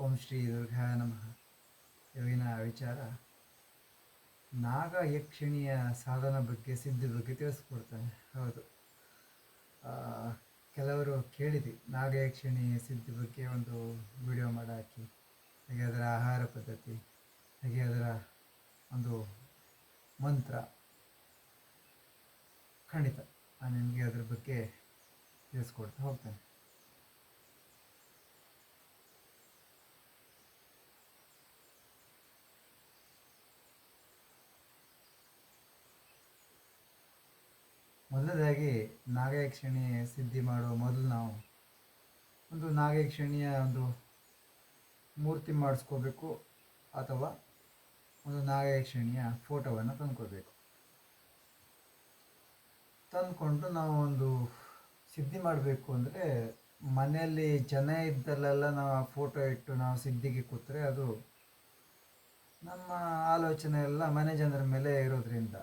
ಓಂ ಶ್ರೀ ದುರ್ಗಾ ನಮಃ. ಇವಾಗಿನ ವಿಚಾರ. ನಾಗ ಯಕ್ಷಿಣಿಯ ಸಾಧನ ಬಗ್ಗೆ, ಸಿದ್ಧಿ ಬಗ್ಗೆ ತಿಳಿಸ್ಕೊಡ್ತಾನೆ. ಹೌದು. ಕೆಲವರು ಕೇಳಿದ್ವಿ, ನಾಗ ಯಕ್ಷಿಣಿ ಸಿದ್ಧಿ ಬಗ್ಗೆ ಒಂದು ವಿಡಿಯೋ ಮಾಡಿ ಹಾಗೆ ಅದರ ಆಹಾರ ಪದ್ಧತಿ, ಹಾಗೆ ಅದರ ಒಂದು ಮಂತ್ರ. ಖಂಡಿತ, ನಾನು ನಿಮಗೆ ಅದ್ರ ಬಗ್ಗೆ ತಿಳಿಸ್ಕೊಡ್ತಾ ಹೋಗ್ತೇನೆ. ಮೊದಲದಾಗಿ ನಾಗಯಕ್ಷಿಣಿ ಸಿದ್ಧಿ ಮಾಡುವ ಮೊದಲು ನಾವು ಒಂದು ನಾಗಯಕ್ಷಿಣಿಯ ಒಂದು ಮೂರ್ತಿ ಮಾಡಿಸ್ಕೋಬೇಕು ಅಥವಾ ಒಂದು ನಾಗಯಕ್ಷಿಣಿಯ ಫೋಟೋವನ್ನು ತಂದ್ಕೋಬೇಕು ತಂದ್ಕೊಂಡು ನಾವು ಒಂದು ಸಿದ್ಧಿ ಮಾಡಬೇಕು ಅಂದರೆ ಮನೆಯಲ್ಲಿ ಜನ ಇದ್ದಲ್ಲೆಲ್ಲ ನಾವು ಆ ಫೋಟೋ ಇಟ್ಟು ನಾವು ಸಿದ್ಧಿಗೆ ಕೂತ್ರೆ ಅದು ನಮ್ಮ ಆಲೋಚನೆ ಎಲ್ಲ ಮನೆ ಜನರ ಮೇಲೆ ಇರೋದ್ರಿಂದ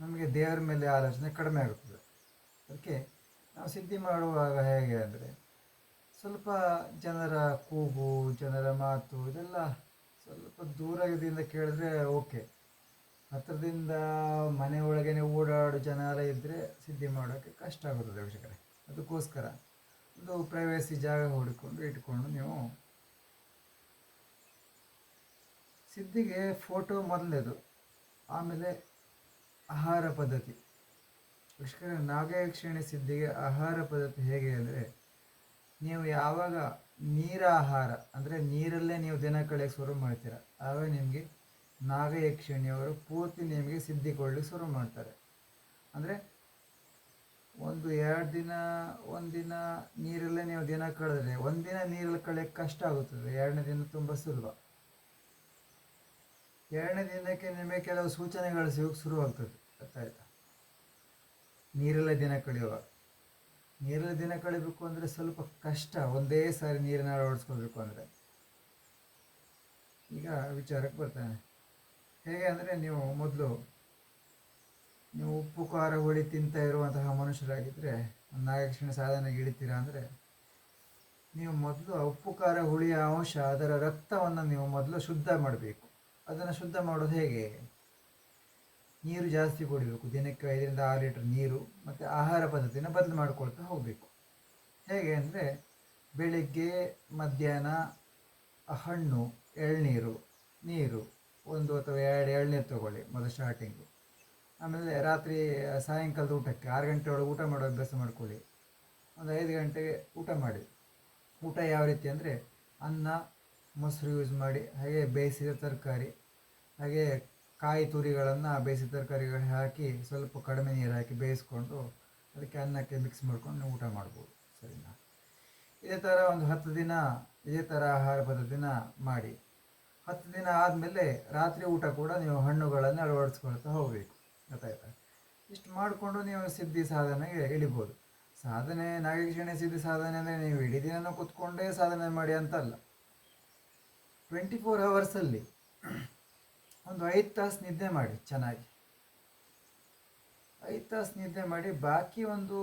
ನಮಗೆ ದೇವರ ಮೇಲೆ ಆಲೋಚನೆ ಕಡಿಮೆ ಆಗುತ್ತದೆ. ಅದಕ್ಕೆ ನಾವು ಸಿದ್ಧಿ ಮಾಡುವಾಗ ಹೇಗೆ ಅಂದರೆ, ಸ್ವಲ್ಪ ಜನರ ಕೂಗು, ಜನರ ಮಾತು ಇದೆಲ್ಲ ಸ್ವಲ್ಪ ದೂರದಿಂದ ಕೇಳಿದ್ರೆ ಓಕೆ. ಹತ್ತಿರದಿಂದ ಮನೆ ಒಳಗೇನೆ ಓಡಾಡೋ ಜನ ಎಲ್ಲ ಇದ್ದರೆ ಸಿದ್ಧಿ ಮಾಡೋಕ್ಕೆ ಕಷ್ಟ ಆಗುತ್ತದೆ ವೀಕ್ಷಕರೇ. ಅದಕ್ಕೋಸ್ಕರ ಒಂದು ಪ್ರೈವೇಸಿ ಜಾಗ ಹುಡುಕೊಂಡು ಇಟ್ಕೊಂಡು ನೀವು ಸಿದ್ಧಿಗೆ ಫೋಟೋ ಮೊದಲನೇದು, ಆಮೇಲೆ ಆಹಾರ ಪದ್ಧತಿ. ಪುಷ್ಕರ ನಾಗಯಕ್ಷಿಣಿ ಸಿದ್ಧಿಗೆ ಆಹಾರ ಪದ್ಧತಿ ಹೇಗೆ ಅಂದರೆ, ನೀವು ಯಾವಾಗ ನೀರ ಆಹಾರ ಅಂದರೆ ನೀರಲ್ಲೇ ನೀವು ದಿನ ಕಳೆಯಕ್ಕೆ ಶುರು ಮಾಡ್ತೀರ, ಆಗ ನಿಮಗೆ ನಾಗಯಕ್ಷಿಣಿಯವರು ಪೂರ್ತಿ ನಿಮಗೆ ಸಿದ್ಧಿ ಶುರು ಮಾಡ್ತಾರೆ. ಅಂದರೆ ಒಂದು ಎರಡು ದಿನ ಒಂದಿನ ನೀರಲ್ಲೇ ನೀವು ದಿನ ಕಳೆದ್ರೆ, ಒಂದಿನ ನೀರಲ್ಲಿ ಕಳೆಯೋಕ್ಕೆ ಕಷ್ಟ ಆಗುತ್ತದೆ, ಎರಡನೇ ದಿನ ತುಂಬ ಸುಲಭ. ಎರಡನೇ ದಿನಕ್ಕೆ ನಿಮಗೆ ಕೆಲವು ಸೂಚನೆಗಳು ಸಿಗೋಕೆ ಶುರುವಾಗ್ತದೆ. ಗೊತ್ತಾಯ್ತಾ ನೀರಲ್ಲ ದಿನ ಕಳೆಯುವ. ನೀರೆಲ್ಲ ದಿನ ಕಳಿಬೇಕು ಅಂದರೆ ಸ್ವಲ್ಪ ಕಷ್ಟ. ಒಂದೇ ಸಾರಿ ನೀರನ್ನ ಅಳವಡಿಸ್ಕೊಳ್ಬೇಕು ಅಂದರೆ. ಈಗ ವಿಚಾರಕ್ಕೆ ಬರ್ತಾನೆ. ಹೇಗೆ ಅಂದರೆ ನೀವು ಮೊದಲು ನೀವು ಉಪ್ಪು, ಖಾರ, ಹುಳಿ ತಿಂತ ಇರುವಂತಹ ಮನುಷ್ಯರಾಗಿದ್ದರೆ ಒಂದು ನಾಗಕ್ಷಣ ಸಾಧನೆಗೆ ಇಳಿತೀರಾ ಅಂದರೆ, ನೀವು ಮೊದಲು ಉಪ್ಪು, ಖಾರ ಹುಳಿಯ ಅಂಶ, ಅದರ ರಕ್ತವನ್ನು ನೀವು ಮೊದಲು ಶುದ್ಧ ಮಾಡಬೇಕು. ಅದನ್ನು ಶುದ್ಧ ಮಾಡೋದು ಹೇಗೆ? ನೀರು ಜಾಸ್ತಿ ಕುಡಿಬೇಕು. ದಿನಕ್ಕೆ ಐದರಿಂದ ಆರು ಲೀಟರ್ ನೀರು ಮತ್ತು ಆಹಾರ ಪದ್ಧತಿನ ಬದಲು ಮಾಡ್ಕೊಳ್ತಾ ಹೋಗಬೇಕು. ಹೇಗೆ ಅಂದರೆ ಬೆಳಿಗ್ಗೆ, ಮಧ್ಯಾಹ್ನ, ಹಣ್ಣು, ಎಳ್ನೀರು, ನೀರು, ಒಂದು ಅಥವಾ ಎರಡು ಎಳ್ನೀರು ತಗೊಳ್ಳಿ ಮೊದಲು ಸ್ಟಾರ್ಟಿಂಗು ಆಮೇಲೆ ರಾತ್ರಿ ಸಾಯಂಕಾಲದ ಊಟಕ್ಕೆ ಆರು ಗಂಟೆ ಒಳಗೆ ಊಟ ಮಾಡೋ ಅಭ್ಯಾಸ ಮಾಡ್ಕೊಳ್ಳಿ. ಒಂದು ಐದು ಗಂಟೆಗೆ ಊಟ ಮಾಡಿ. ಊಟ ಯಾವ ರೀತಿ ಅಂದರೆ ಅನ್ನ ಮೊಸರು ಯೂಸ್ ಮಾಡಿ, ಹಾಗೆ ಬೇಯಿಸಿದ ತರಕಾರಿ, ಹಾಗೆ ಕಾಯಿ ತುರಿಗಳನ್ನು ಬೇಯಿಸಿದ ತರಕಾರಿಗಳು ಹಾಕಿ ಸ್ವಲ್ಪ ಕಡಿಮೆ ನೀರು ಹಾಕಿ ಬೇಯಿಸ್ಕೊಂಡು ಅದಕ್ಕೆ ಅನ್ನಕ್ಕೆ ಮಿಕ್ಸ್ ಮಾಡ್ಕೊಂಡು ಊಟ ಮಾಡ್ಬೋದು, ಸರಿನಾ? ಇದೇ ಥರ ಒಂದು ಹತ್ತು ದಿನ, ಇದೇ ಥರ ಆಹಾರ ಪದ್ಧತಿನ ಮಾಡಿ. ಹತ್ತು ದಿನ ಆದಮೇಲೆ ರಾತ್ರಿ ಊಟ ಕೂಡ ನೀವು ಹಣ್ಣುಗಳನ್ನು ಅಳವಡಿಸ್ಕೊಳ್ತಾ ಹೋಗಬೇಕು. ಗೊತ್ತಾಯ್ತಾ? ಇಷ್ಟು ಮಾಡಿಕೊಂಡು ನೀವು ಸಿದ್ಧಿ ಸಾಧನೆಗೆ ಇಳಿಬೋದು. ಸಾಧನೆ ನಾಗೇಕ್ಷಣೆ ಸಿದ್ಧಿ ಸಾಧನೆ ಅಂದರೆ ನೀವು ಇಡೀ ದಿನನೂ ಕೂತ್ಕೊಂಡೇ ಸಾಧನೆ ಮಾಡಿ ಅಂತಲ್ಲ. ಟ್ವೆಂಟಿ ಫೋರ್ ಅವರ್ಸಲ್ಲಿ ಒಂದು ಐದು ತಾಸು ನಿದ್ದೆ ಮಾಡಿ, ಚೆನ್ನಾಗಿ. ಐದು ತಾಸು ನಿದ್ದೆ ಮಾಡಿ, ಬಾಕಿ ಒಂದು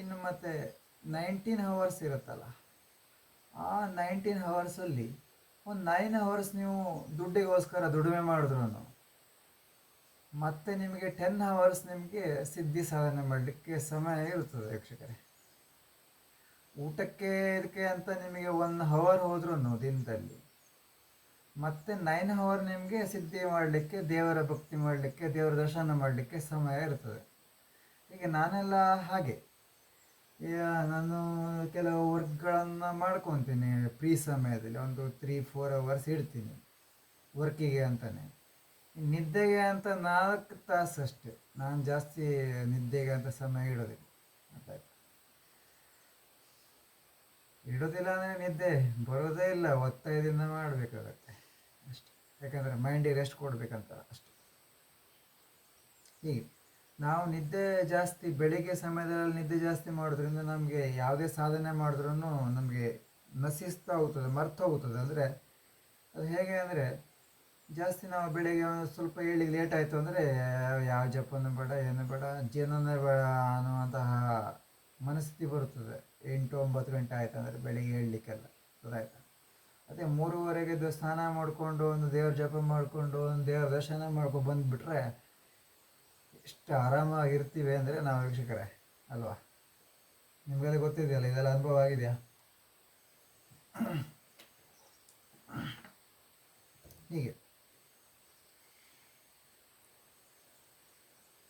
ಇನ್ನು ಮತ್ತೆ ನೈನ್ಟೀನ್ ಹವರ್ಸ್ ಇರುತ್ತಲ್ಲ, ಆ ನೈನ್ಟೀನ್ ಹವರ್ಸಲ್ಲಿ ಒಂದು ನೈನ್ ಅವರ್ಸ್ ನೀವು ದುಡ್ಡಿಗೋಸ್ಕರ ದುಡಿಮೆ ಮಾಡಿದ್ರು ಮತ್ತೆ ನಿಮಗೆ ಟೆನ್ ಅವರ್ಸ್ ನಿಮಗೆ ಸಿದ್ಧಿ ಸಾಧನೆ ಮಾಡಲಿಕ್ಕೆ ಸಮಯ ಇರುತ್ತದೆ ವೀಕ್ಷಕರೇ. ಊಟಕ್ಕೆ ಇದಕ್ಕೆ ಅಂತ ನಿಮಗೆ ಒನ್ ಹವರ್ ಹೋದ್ರೂ ದಿನದಲ್ಲಿ. ಮತ್ತೆ ನೈನ್ ಅವರ್ ನಿಮಗೆ ಸಿದ್ಧಿ ಮಾಡಲಿಕ್ಕೆ, ದೇವರ ಭಕ್ತಿ ಮಾಡಲಿಕ್ಕೆ, ದೇವರ ದರ್ಶನ ಮಾಡಲಿಕ್ಕೆ ಸಮಯ ಇರ್ತದೆ. ಈಗ ನಾನೆಲ್ಲ ಹಾಗೆ. ನಾನು ಕೆಲವು ವರ್ಕ್ಗಳನ್ನು ಮಾಡ್ಕೊತೀನಿ. ಫ್ರೀ ಸಮಯದಲ್ಲಿ ಒಂದು ತ್ರೀ ಫೋರ್ ಅವರ್ಸ್ ಇಡ್ತೀನಿ. ವರ್ಕಿಗೆ ಅಂತಲೇ ನಿದ್ದೆಗೆ ಅಂತ ನಾಲ್ಕು ತಾಸು ಅಷ್ಟೆ ನಾನು ಜಾಸ್ತಿ ನಿದ್ದೆಗೆ ಅಂತ ಸಮಯ ಇಡೋದಿಲ್ಲ ಗೊತ್ತಾಯ್ತಾ ಇಡೋದಿಲ್ಲ ಅಂದರೆ ನಿದ್ದೆ, ಬರೋದೇ ಇಲ್ಲ, ಒತ್ತಾಯದಿಂದ ಮಾಡಬೇಕಾಗತ್ತೆ. ಅಷ್ಟೆ. ಯಾಕಂದರೆ ಮೈಂಡಿಗೆ ರೆಸ್ಟ್ ಕೊಡಬೇಕಂತ ಅಷ್ಟೆ. ಹೀಗೆ. ನಾವು ನಿದ್ದೆ ಜಾಸ್ತಿ, ಬೆಳಿಗ್ಗೆ ಸಮಯದಲ್ಲಿ ನಿದ್ದೆ ಜಾಸ್ತಿ ಮಾಡೋದ್ರಿಂದ ನಮಗೆ ಯಾವುದೇ ಸಾಧನೆ ಮಾಡಿದ್ರೂ ನಮಗೆ ನಶಿಸ್ತಾ ಹೋಗ್ತದೆ, ಮರ್ತ ಹೋಗ್ತದೆ. ಅಂದರೆ ಅದು ಹೇಗೆ ಅಂದರೆ, ಜಾಸ್ತಿ ನಾವು ಬೆಳಿಗ್ಗೆ ಒಂದು ಸ್ವಲ್ಪ ಏಳಿಗೆ ಲೇಟ್ ಆಯಿತು ಅಂದರೆ, ಯಾವ ಜಪನ ಬೇಡ, ಏನು ಬೇಡ ಜೀವನ ಬೇಡ ಅನ್ನುವಂತಹ ಮನಸ್ಥಿತಿ ಬರುತ್ತದೆ. ಎಂಟು ಒಂಬತ್ತು ಗಂಟೆ ಆಯ್ತು ಅಂದರೆ ಬೆಳಿಗ್ಗೆ ಏಳಲಿಕ್ಕೆಲ್ಲ ಗೊತ್ತಾಯ್ತಾ ಅದೇ ಮೂರುವರೆಗೆ ದ ಸ್ನಾನ ಮಾಡಿಕೊಂಡು, ಒಂದು ದೇವ್ರ ಜಪ ಮಾಡಿಕೊಂಡು, ಒಂದು ದೇವ್ರ ದರ್ಶನ ಮಾಡ್ಕೊಂಡು ಬಂದುಬಿಟ್ರೆ ಎಷ್ಟು ಆರಾಮಾಗಿರ್ತೀವಿ ಅಂದರೆ ನಾವು ವೀಕ್ಷಕರೇ, ಅಲ್ವಾ? ನಿಮಗೆಲ್ಲ ಗೊತ್ತಿದೆಯಲ್ಲ, ಇದೆಲ್ಲ ಅನುಭವ ಆಗಿದೆಯಾ? ಹೀಗೆ.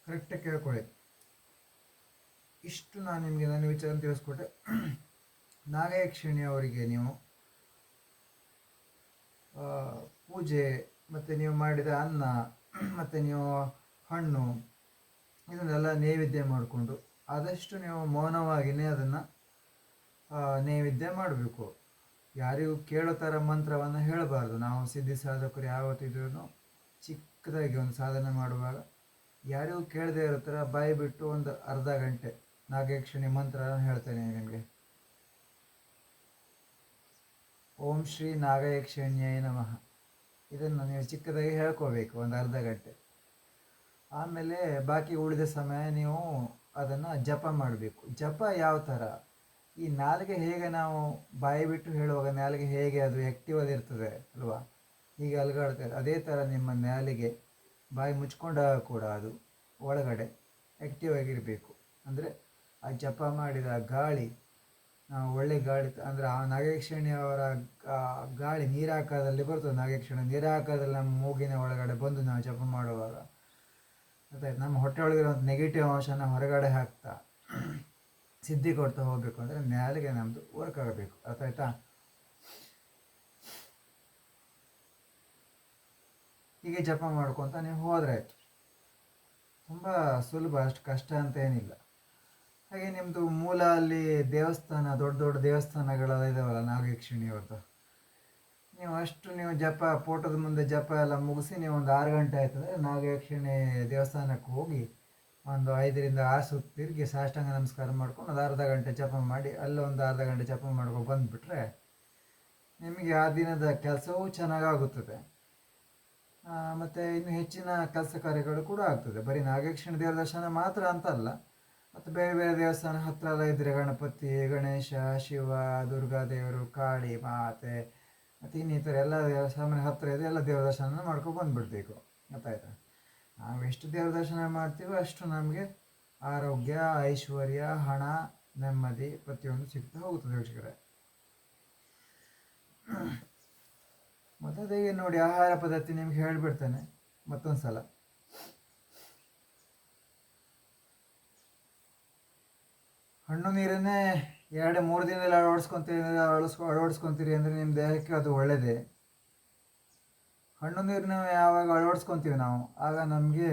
ಕರೆಕ್ಟಾಗಿ ಕೇಳ್ಕೊಳ್ಳಿ. ಇಷ್ಟು ನಾನು ನಿಮಗೆ ನನ್ನ ವಿಚಾರ ತಿಳಿಸ್ಕೊಟ್ಟೆ. ನಾಗಯಕ್ಷಿಣಿ ಅವರಿಗೆ ನೀವು ಪೂಜೆ, ಮತ್ತು ನೀವು ಮಾಡಿದ ಅನ್ನ, ಮತ್ತು ನೀವು ಹಣ್ಣು, ಇದನ್ನೆಲ್ಲ ನೈವೇದ್ಯ ಮಾಡಿಕೊಂಡು ಆದಷ್ಟು ನೀವು ಮೌನವಾಗಿಯೇ ಅದನ್ನು ನೈವೇದ್ಯ ಮಾಡಬೇಕು. ಯಾರಿಗೂ ಕೇಳೋ ಥರ ಮಂತ್ರವನ್ನು ಹೇಳಬಾರ್ದು. ನಾವು ಸಿದ್ಧಿ ಸಾಧಕರು ಯಾವತ್ತಿದ್ರೂ ಚಿಕ್ಕದಾಗಿ ಒಂದು ಸಾಧನೆ ಮಾಡುವಾಗ ಯಾರಿಗೂ ಕೇಳದೇ ಇರೋ ಥರ ಬಾಯಿ ಬಿಟ್ಟು ಒಂದು ಅರ್ಧ ಗಂಟೆ ನಾಗಯಕ್ಷಿಣಿ ಮಂತ್ರ ಹೇಳ್ತೇನೆ ನಿಮಗೆ. ಓಂ ಶ್ರೀ ನಾಗಯಕ್ಷಣ್ಯ ನಮಃ. ಇದನ್ನು ನೀವು ಚಿಕ್ಕದಾಗಿ ಹೇಳ್ಕೋಬೇಕು, ಒಂದು ಅರ್ಧ ಗಂಟೆ. ಆಮೇಲೆ ಬಾಕಿ ಉಳಿದ ಸಮಯ ನೀವು ಅದನ್ನು ಜಪ ಮಾಡಬೇಕು. ಜಪ ಯಾವ ಥರ? ಈ ನಾಲಿಗೆ ಹೇಗೆ ನಾವು ಬಾಯಿ ಬಿಟ್ಟು ಹೇಳುವಾಗ ನಾಲಿಗೆ ಹೇಗೆ ಅದು ಆ್ಯಕ್ಟಿವ್ ಇರ್ತದೆ ಅಲ್ವಾ? ಹೀಗೆ ಅಲ್ಗಾಡ್ತದೆ ಅದೇ ಥರ ನಿಮ್ಮ ನಾಲಿಗೆ ಬಾಯಿ ಮುಚ್ಕೊಂಡಾಗ ಕೂಡ ಅದು ಒಳಗಡೆ ಆ್ಯಕ್ಟಿವ್ ಆಗಿರಬೇಕು. ಅಂದರೆ ಆ ಜಪ ಮಾಡಿದ ಗಾಳಿ ಒಳ್ಳೆ ಗಾಳಿ ಅಂದರೆ ಆ ನಾಗೇಕ್ಷಣಿ ಅವರ ಗಾ- ಗಾಳಿ ನೀರಾಕಾರದಲ್ಲಿ ಬರ್ತದೆ ನಾಗೇಕ್ಷಣ. ನೀರಾಕಾರದಲ್ಲಿ ನಮ್ಮ ಮೂಗಿನ ಒಳಗಡೆ ಬಂದು ನಾವು ಜಪ ಮಾಡುವಾಗ ಗೊತ್ತಾಯ್ತು ನಮ್ಮ ಹೊಟ್ಟೆ ಒಳಗಿರೋ ನೆಗೆಟಿವ್ ಅಂಶನ ಹೊರಗಡೆ ಹಾಕ್ತಾ ಸಿದ್ಧಿ ಕೊಡ್ತಾ ಹೋಗಬೇಕು ಅಂದರೆ ನಾಲಿಗೆ ನಮ್ಮದು ವರ್ಕ್ ಆಗಬೇಕು. ಅರ್ಥ ಹೀಗೆ ಜಪ ಮಾಡ್ಕೊತ ನೀವು ಹೋದ್ರೆ ಆಯಿತು ತುಂಬ ಸುಲಭ ಅಷ್ಟು ಕಷ್ಟ ಅಂತ ಏನಿಲ್ಲ. ಹಾಗೆ ನಿಮ್ಮದು ಮೂಲ ಅಲ್ಲಿ ದೇವಸ್ಥಾನ, ದೊಡ್ಡ ದೊಡ್ಡ ದೇವಸ್ಥಾನಗಳೆಲ್ಲ ಇದಾವಲ್ಲ ನಾಗಯಕ್ಷಿಣಿಯವ್ರದ್ದು ನೀವು ಅಷ್ಟು ನೀವು ಜಪ, ಫೋಟೋದ ಮುಂದೆ ಜಪ ಎಲ್ಲ ಮುಗಿಸಿ ನೀವು ಒಂದು ಆರು ಗಂಟೆ ಆಯ್ತದೆ ನಾಗಯಕ್ಷಿಣಿ ದೇವಸ್ಥಾನಕ್ಕೆ ಹೋಗಿ ಒಂದು ಐದರಿಂದ ಆರು ಸುತ್ತ ತಿರುಗಿ ಸಾಷ್ಟಾಂಗ ನಮಸ್ಕಾರ ಮಾಡ್ಕೊಂಡು ಒಂದು ಅರ್ಧ ಗಂಟೆ ಜಪ ಮಾಡಿ ಅಲ್ಲೊಂದು ಅರ್ಧ ಗಂಟೆ ಜಪ ಮಾಡ್ಕೊಂಡು ಬಂದುಬಿಟ್ರೆ ನಿಮಗೆ ಆ ದಿನದ ಕೆಲಸವೂ ಚೆನ್ನಾಗಾಗುತ್ತದೆ. ಮತ್ತು ಇನ್ನು ಹೆಚ್ಚಿನ ಕೆಲಸ ಕಾರ್ಯಗಳು ಕೂಡ ಆಗ್ತದೆ. ಬರೀ ನಾಗೇಕ್ಷಣ ದೇವರ ದರ್ಶನ ಮಾತ್ರ ಅಂತಲ್ಲ. ಮತ್ತು ಬೇರೆ ಬೇರೆ ದೇವಸ್ಥಾನ ಹತ್ರ ಎಲ್ಲ ಇದ್ದರೆ ಗಣಪತಿ, ಗಣೇಶ, ಶಿವ, ದುರ್ಗಾ ದೇವರು, ಕಾಳಿ, ಮಾತೆ, ಮತ್ತು ಇನ್ನಿತರ ಎಲ್ಲ ದೇವಸ್ಥಾನ ಹತ್ತಿರ ಇದೆ ಎಲ್ಲ ದೇವ್ರ ದರ್ಶನ ಮಾಡ್ಕೊಂಡು ಬಂದುಬಿಡ್ಬೇಕು. ಗೊತ್ತಾಯ್ತಾ? ನಾವು ಎಷ್ಟು ದೇವ್ರ ದರ್ಶನ ಮಾಡ್ತೀವೋ ಅಷ್ಟು ನಮಗೆ ಆರೋಗ್ಯ, ಐಶ್ವರ್ಯ, ಹಣ, ನೆಮ್ಮದಿ ಪ್ರತಿಯೊಂದು ಸಿಗ್ತಾ ಹೋಗುತ್ತದೆ ವೀಕ್ಷಕರೇ. ಮತ್ತು ಅದೇ ನೋಡಿ ಆಹಾರ ಪದ್ಧತಿ ನಿಮ್ಗೆ ಹೇಳಿಬಿಡ್ತೇನೆ ಮತ್ತೊಂದು ಸಲ ಹಣ್ಣು ನೀರನ್ನೇ ಎರಡು, ಮೂರು ದಿನದಲ್ಲಿ ಅಳವಡಿಸ್ಕೊತೀರಿ ಅಳಸ್ಕೊ ಅಳವಡಿಸ್ಕೊತೀರಿ ಅಂದರೆ ನಿಮ್ಮ ದೇಹಕ್ಕೆ ಅದು ಒಳ್ಳೆಯದೇ ಹಣ್ಣು ನೀರನ್ನ ಯಾವಾಗ ಅಳವಡಿಸ್ಕೊತೀವಿ ನಾವು, ಆಗ ನಮಗೆ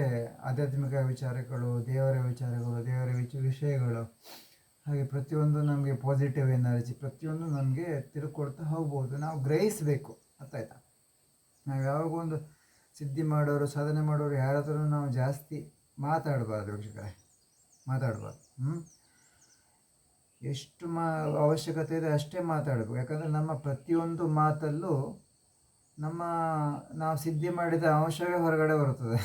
ಆಧ್ಯಾತ್ಮಿಕ ವಿಚಾರಗಳು, ದೇವರ ವಿಚಾರಗಳು, ದೇವರ ವಿಚ, ವಿಷಯಗಳು, ಹಾಗೆ ಪ್ರತಿಯೊಂದು ನಮಗೆ ಪಾಸಿಟಿವ್ ಎನರ್ಜಿ ಪ್ರತಿಯೊಂದು ನಮಗೆ ತಿಳ್ಕೊಡ್ತಾ ಹೋಗ್ಬೋದು. ನಾವು ಗ್ರಹಿಸಬೇಕು ಅರ್ಥಾಯ್ತಾ ನಾವು ಯಾವಾಗ ಒಂದು ಸಿದ್ಧಿ ಮಾಡೋರು, ಸಾಧನೆ ಮಾಡೋರು ಯಾರ ನಾವು ಜಾಸ್ತಿ ಮಾತಾಡಬಾರ್ದು ವೀಕ್ಷಕರೇ, ಮಾತಾಡಬಾರ್ದು ಹ್ಞೂ ಎಷ್ಟು ಮಾ ಅವಶ್ಯಕತೆ ಇದೆ ಅಷ್ಟೇ ಮಾತಾಡಬೇಕು ಯಾಕಂದರೆ ನಮ್ಮ ಪ್ರತಿಯೊಂದು ಮಾತಲ್ಲೂ ನಮ್ಮ, ನಾವು ಸಿದ್ಧಿ ಮಾಡಿದ ಅಂಶವೇ ಹೊರಗಡೆ ಬರುತ್ತದೆ.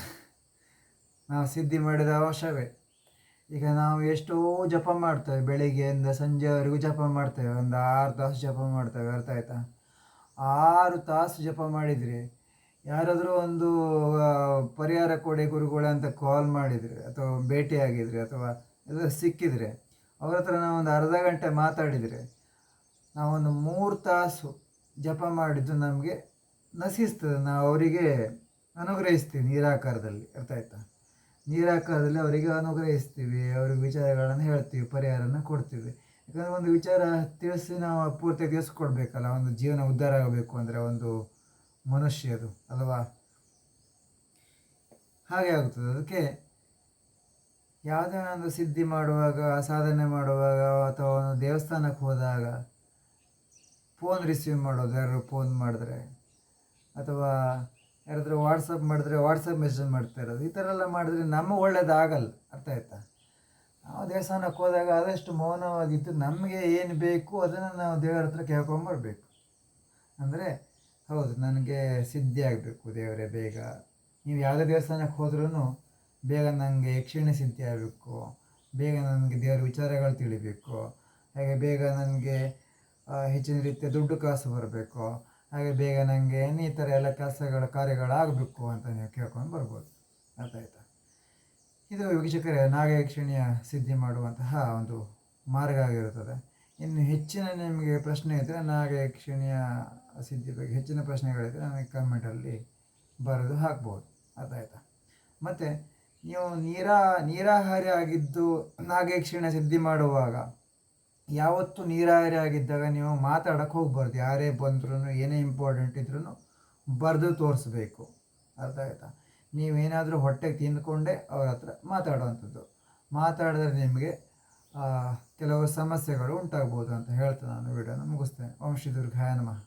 ನಾವು ಸಿದ್ಧಿ ಮಾಡಿದ ಅಂಶವೇ. ಈಗ ನಾವು ಎಷ್ಟೋ ಜಪ ಮಾಡ್ತೇವೆ, ಬೆಳಿಗ್ಗೆಯಿಂದ ಸಂಜೆವರೆಗೂ ಜಪ ಮಾಡ್ತೇವೆ. ಒಂದು ಆರು ತಾಸು ಜಪ ಮಾಡ್ತೇವೆ, ಅರ್ಥ ಆಯ್ತಾ? ಆರು ತಾಸು ಜಪ ಮಾಡಿದರೆ ಯಾರಾದರೂ ಒಂದು ಪರಿಹಾರ ಕೊಡಿ ಗುರುಗಳು ಅಂತ ಕಾಲ್ ಮಾಡಿದರೆ, ಅಥವಾ ಭೇಟಿಯಾಗಿದ್ರೆ, ಅಥವಾ ಎಲ್ಲ ಸಿಕ್ಕಿದರೆ ಅವ್ರ ಹತ್ರ ನಾವು ಒಂದು ಅರ್ಧ ಗಂಟೆ ಮಾತಾಡಿದರೆ ನಾವೊಂದು ಮೂರು ತಾಸು ಜಪ ಮಾಡಿದ್ದು ನಮಗೆ ನಶಿಸ್ತದೆ. ನಾವು ಅವರಿಗೆ ಅನುಗ್ರಹಿಸ್ತೀವಿ ನೀರಾಕಾರದಲ್ಲಿ. ಅರ್ಥ ಆಯ್ತಾ? ನೀರಾಕಾರದಲ್ಲಿ ಅವರಿಗೆ ಅನುಗ್ರಹಿಸ್ತೀವಿ, ಅವ್ರಿಗೆ ವಿಚಾರಗಳನ್ನು ಹೇಳ್ತೀವಿ, ಪರಿಹಾರನ ಕೊಡ್ತೀವಿ. ಯಾಕಂದರೆ ಒಂದು ವಿಚಾರ ತಿಳಿಸಿ ನಾವು ಪೂರ್ತಿ ತಿಳಿಸ್ಕೊಡ್ಬೇಕಲ್ಲ, ಒಂದು ಜೀವನ ಉದ್ಧಾರ ಆಗಬೇಕು ಅಂದರೆ ಒಂದು ಮನುಷ್ಯದು, ಅಲ್ವಾ? ಹಾಗೆ ಆಗುತ್ತದೆ. ಅದಕ್ಕೆ ಯಾವುದೇ ಒಂದು ಸಿದ್ಧಿ ಮಾಡುವಾಗ ಸಾಧನೆ ಮಾಡುವಾಗ ಅಥವಾ ಒಂದು ದೇವಸ್ಥಾನಕ್ಕೆ ಹೋದಾಗ ಫೋನ್ ರಿಸೀವ್ ಮಾಡೋದು ಯಾರು ಫೋನ್ ಮಾಡಿದ್ರೆ. ಅಥವಾ ಯಾರಾದರೂ ವಾಟ್ಸಪ್ ಮಾಡಿದ್ರೆ ವಾಟ್ಸಪ್ ಮೆಸೇಜ್ ಮಾಡ್ತಾ ಇರೋದು. ಈ ಥರ ಎಲ್ಲ ಮಾಡಿದ್ರೆ ನಮ್ಮ ಒಳ್ಳೇದಾಗಲ್ಲ. ಅರ್ಥ ಆಯ್ತಾ? ನಾವು ದೇವಸ್ಥಾನಕ್ಕೆ ಹೋದಾಗ ಆದಷ್ಟು ಮೌನವಾಗಿದ್ದು ನಮಗೆ ಏನು ಬೇಕು ಅದನ್ನು ನಾವು ದೇವರ ಹತ್ರ ಕೇಳ್ಕೊಂಬರ್ಬೇಕು. ಅಂದರೆ ಹೌದು, ನನಗೆ ಸಿದ್ಧಿ ಆಗಬೇಕು ದೇವರೇ ಬೇಗ. ನೀವು ಯಾವುದೇ ದೇವಸ್ಥಾನಕ್ಕೆ ಹೋದ್ರೂ ಬೇಗ ನನಗೆ ಯಕ್ಷಿಣೆ ಸಿದ್ಧಿ ಆಗಬೇಕು. ಬೇಗ ನನಗೆ ದೇವರ ವಿಚಾರಗಳು ತಿಳಿಬೇಕು. ಹಾಗೆ ಬೇಗ ನನಗೆ ಹೆಚ್ಚಿನ ರೀತಿಯ ದುಡ್ಡು ಕಾಸು ಬರಬೇಕು. ಹಾಗೆ ಬೇಗ ನನಗೆ ಇನ್ನಿತರ ಎಲ್ಲ ಕೆಲಸಗಳ ಕಾರ್ಯಗಳಾಗಬೇಕು ಅಂತ ನೀವು ಕೇಳ್ಕೊಂಡು ಬರ್ಬೋದು. ಅರ್ಥ ಇದು ವೀಕ್ಷಕರೇ ನಾಗಯಕ್ಷಿಣಿಯ ಸಿದ್ಧಿ ಮಾಡುವಂತಹ ಒಂದು ಮಾರ್ಗ ಆಗಿರುತ್ತದೆ. ಇನ್ನು ಹೆಚ್ಚಿನ ನಿಮಗೆ ಪ್ರಶ್ನೆ ಇದ್ದರೆ ನಾಗಯಕ್ಷಿಣಿಯ ಸಿದ್ಧಿ ಬಗ್ಗೆ ಹೆಚ್ಚಿನ ಪ್ರಶ್ನೆಗಳಿದ್ದರೆ ನನಗೆ ಕಮೆಂಟಲ್ಲಿ ಬರೆದು ಹಾಕ್ಬೋದು. ಅರ್ಥ ಆಯಿತಾ? ಮತ್ತು ನೀವು ನೀರಾ, ನೀರಾಹಾರಿ ಆಗಿದ್ದು ನಾಗಯಕ್ಷಿಣ ಸಿದ್ಧಿ ಮಾಡುವಾಗ ಯಾವತ್ತೂ ನೀರಾಹಾರಿ ಆಗಿದ್ದಾಗ ನೀವು ಮಾತಾಡೋಕ್ಕೆ ಹೋಗ್ಬಾರ್ದು. ಯಾರೇ ಬಂದ್ರೂ ಏನೇ ಇಂಪಾರ್ಟೆಂಟ್ ಇದ್ರೂ ಬರೆದು ತೋರಿಸ್ಬೇಕು. ಅರ್ಥ ಆಯ್ತಾ? ನೀವೇನಾದರೂ ಹೊಟ್ಟೆಗೆ ತಿಂದ್ಕೊಂಡೇ ಅವ್ರ ಹತ್ರ ಮಾತಾಡುವಂಥದ್ದು. ಮಾತಾಡಿದ್ರೆ ನಿಮಗೆ ಕೆಲವು ಸಮಸ್ಯೆಗಳು ಉಂಟಾಗ್ಬೋದು ಅಂತ ಹೇಳ್ತಾ ನಾನು ವಿಡಿಯೋನ ಮುಗಿಸ್ತೇನೆ. ಓಂ ಶ್ರೀ ದುರ್ಗಾಯ ನಮಃ.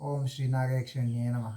ಓಂ ಶ್ರೀ ನಾಗೇಕ್ಷಣ್ಯ ನಮಃ.